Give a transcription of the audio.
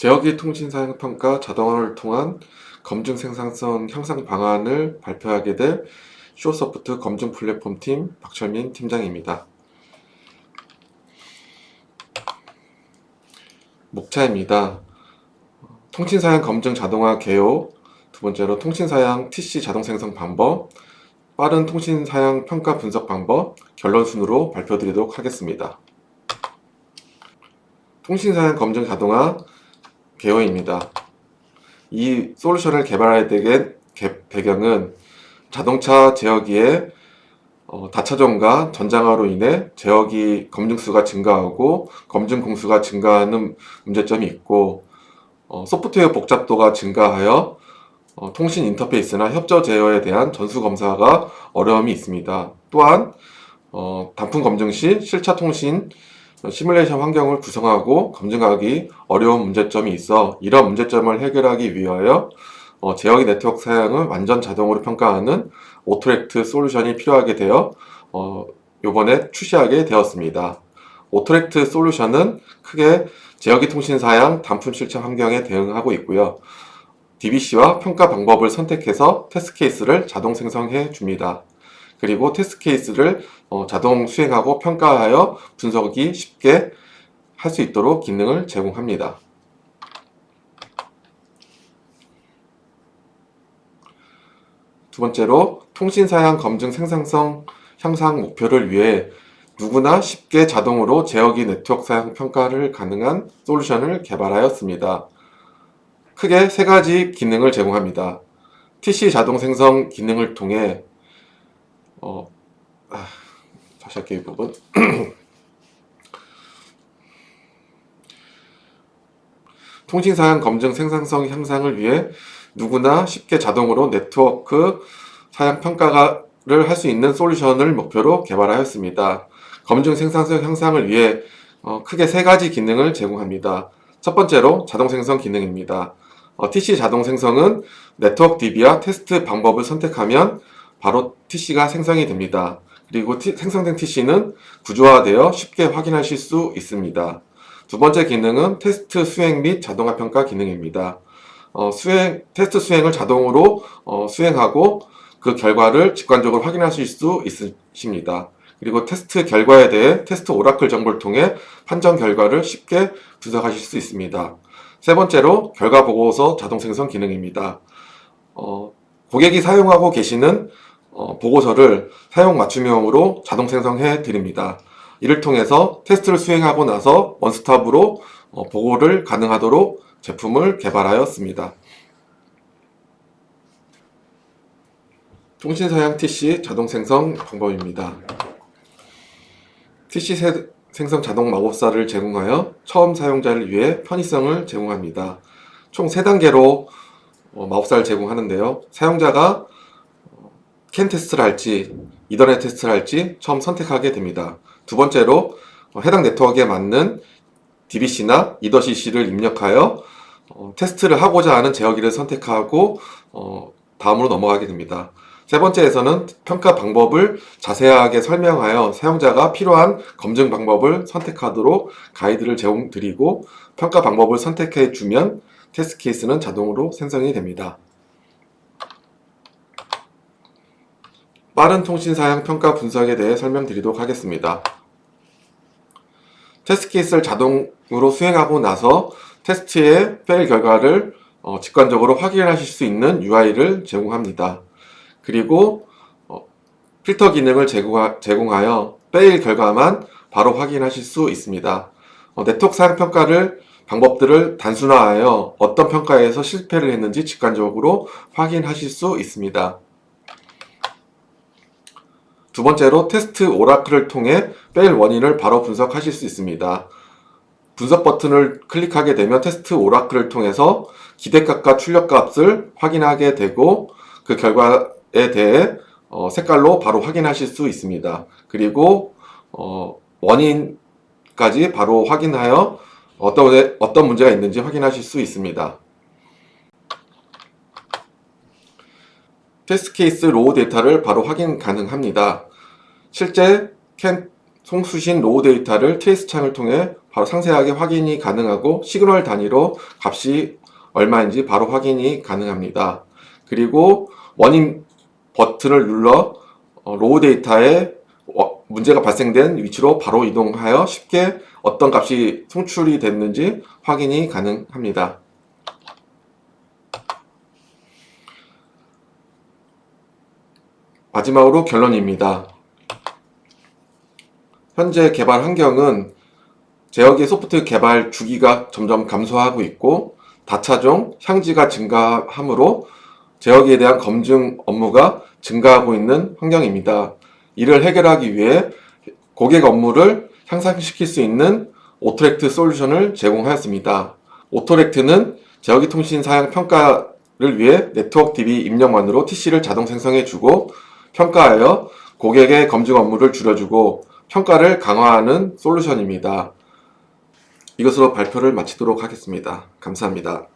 제어기 통신 사용 평가 자동화를 통한 검증 생산성 향상 방안을 발표하게 될 쇼소프트 검증 플랫폼 팀 박철민 팀장입니다. 목차입니다. 통신 사양 검증 자동화 개요, 두 번째로 통신 사양 TC 자동 생성 방법, 빠른 통신 사양 평가 분석 방법, 결론 순으로 발표드리도록 하겠습니다. 통신 사양 검증 자동화 개요입니다. 이 솔루션을 개발하게 된 개- 배경은 자동차 제어기의 어, 다차전과 전장화로 인해 제어기 검증 수가 증가하고 검증 공수가 증가하는 문제점이 있고 어, 소프트웨어 복잡도가 증가하여 어, 통신 인터페이스나 협조 제어에 대한 전수 검사가 어려움이 있습니다. 또한 어, 단품 검증 시 실차 통신 어, 시뮬레이션 환경을 구성하고 검증하기 어려운 문제점이 있어 이런 문제점을 해결하기 위하여 어, 제어기 네트워크 사양을 완전 자동으로 평가하는 오토렉트 솔루션이 필요하게 되어 어, 요번에 출시하게 되었습니다. 오토렉트 솔루션은 크게 제어기 통신 사양 단품 실차 환경에 대응하고 있고요. DBC와 평가 방법을 선택해서 테스트 케이스를 자동 생성해 줍니다. 그리고 테스트 케이스를 어, 자동 수행하고 평가하여 분석이 쉽게 할 수 있도록 기능을 제공합니다. 두 번째로 통신 사양 검증 생산성 향상 목표를 위해 누구나 쉽게 자동으로 제어기 네트워크 사양 평가를 가능한 솔루션을 개발하였습니다. 크게 세 가지 기능을 제공합니다. TC 자동 생성 기능을 통해 어, 아, 다시 할게요 이 부분. 통신 사양 검증 생산성 향상을 위해 누구나 쉽게 자동으로 네트워크 사양 평가를 할 수 있는 솔루션을 목표로 개발하였습니다. 검증 생산성 향상을 위해 어, 크게 세 가지 기능을 제공합니다. 첫 번째로 자동 생성 기능입니다. 어, TC 자동 생성은 네트워크 DB와 테스트 방법을 선택하면 바로 TC가 생성이 됩니다. 그리고 티- 생성된 TC는 구조화되어 쉽게 확인하실 수 있습니다. 두 번째 기능은 테스트 수행 및 자동화 평가 기능입니다. 어, 수행, 테스트 수행을 자동으로 어, 수행하고 그 결과를 직관적으로 확인하실 수 있으십니다. 그리고 테스트 결과에 대해 테스트 오라클 정보를 통해 판정 결과를 쉽게 분석하실 수 있습니다. 세 번째로 결과 보고서 자동 생성 기능입니다. 어, 고객이 사용하고 계시는 어, 보고서를 사용 맞춤형으로 자동 생성해 드립니다. 이를 통해서 테스트를 수행하고 나서 원스톱으로 어, 보고를 가능하도록 제품을 개발하였습니다. 통신 사양 TC 자동 생성 방법입니다. TC 세- 생성 자동 마법사를 제공하여 처음 사용자를 위해 편의성을 제공합니다. 총 3단계로 어, 마법사를 제공하는데요. 사용자가 어, 캔 테스트를 할지, 이더넷 테스트를 할지 처음 선택하게 됩니다. 두 번째로 어, 해당 네트워크에 맞는 DBC나 이더CC를 입력하여 어, 테스트를 하고자 하는 제어기를 선택하고 어, 다음으로 넘어가게 됩니다. 세 번째에서는 평가 방법을 자세하게 설명하여 사용자가 필요한 검증 방법을 선택하도록 가이드를 제공드리고 평가 방법을 선택해 주면 테스트 케이스는 자동으로 생성이 됩니다. 빠른 통신 사양 평가 분석에 대해 설명드리도록 하겠습니다. 테스트 케이스를 자동으로 수행하고 나서 테스트의 페일 결과를 어, 직관적으로 확인하실 수 있는 UI를 제공합니다. 그리고 어, 필터 기능을 제공하, 제공하여 페일 결과만 바로 확인하실 수 있습니다. 어, 네트워크 사양 평가를 방법들을 단순화하여 어떤 평가에서 실패를 했는지 직관적으로 확인하실 수 있습니다. 두 번째로 테스트 오라클을 통해 페일 원인을 바로 분석하실 수 있습니다. 분석 버튼을 클릭하게 되면 테스트 오라클을 통해서 기대값과 출력값을 확인하게 되고 그 결과에 대해 어, 색깔로 바로 확인하실 수 있습니다. 그리고 어, 원인까지 바로 확인하여 어떤, 어떤 문제가 있는지 확인하실 수 있습니다. 테스트 케이스 로우 데이터를 바로 확인 가능합니다. 실제 캔 송수신 로우 데이터를 트레이스 창을 통해 바로 상세하게 확인이 가능하고 시그널 단위로 값이 얼마인지 바로 확인이 가능합니다. 그리고 원인 버튼을 눌러 어, 로우 데이터에 어, 문제가 발생된 위치로 바로 이동하여 쉽게 어떤 값이 송출이 됐는지 확인이 가능합니다. 마지막으로 결론입니다. 현재 개발 환경은 제어기 소프트 개발 주기가 점점 감소하고 있고 다차종 향지가 증가하므로 제어기에 대한 검증 업무가 증가하고 있는 환경입니다. 이를 해결하기 위해 고객 업무를 향상시킬 수 있는 오토렉트 솔루션을 제공하였습니다. 오토렉트는 제어기 통신 사양 평가를 위해 네트워크 DB 입력만으로 TC를 자동 생성해주고 평가하여 고객의 검증 업무를 줄여주고 평가를 강화하는 솔루션입니다. 이것으로 발표를 마치도록 하겠습니다. 감사합니다.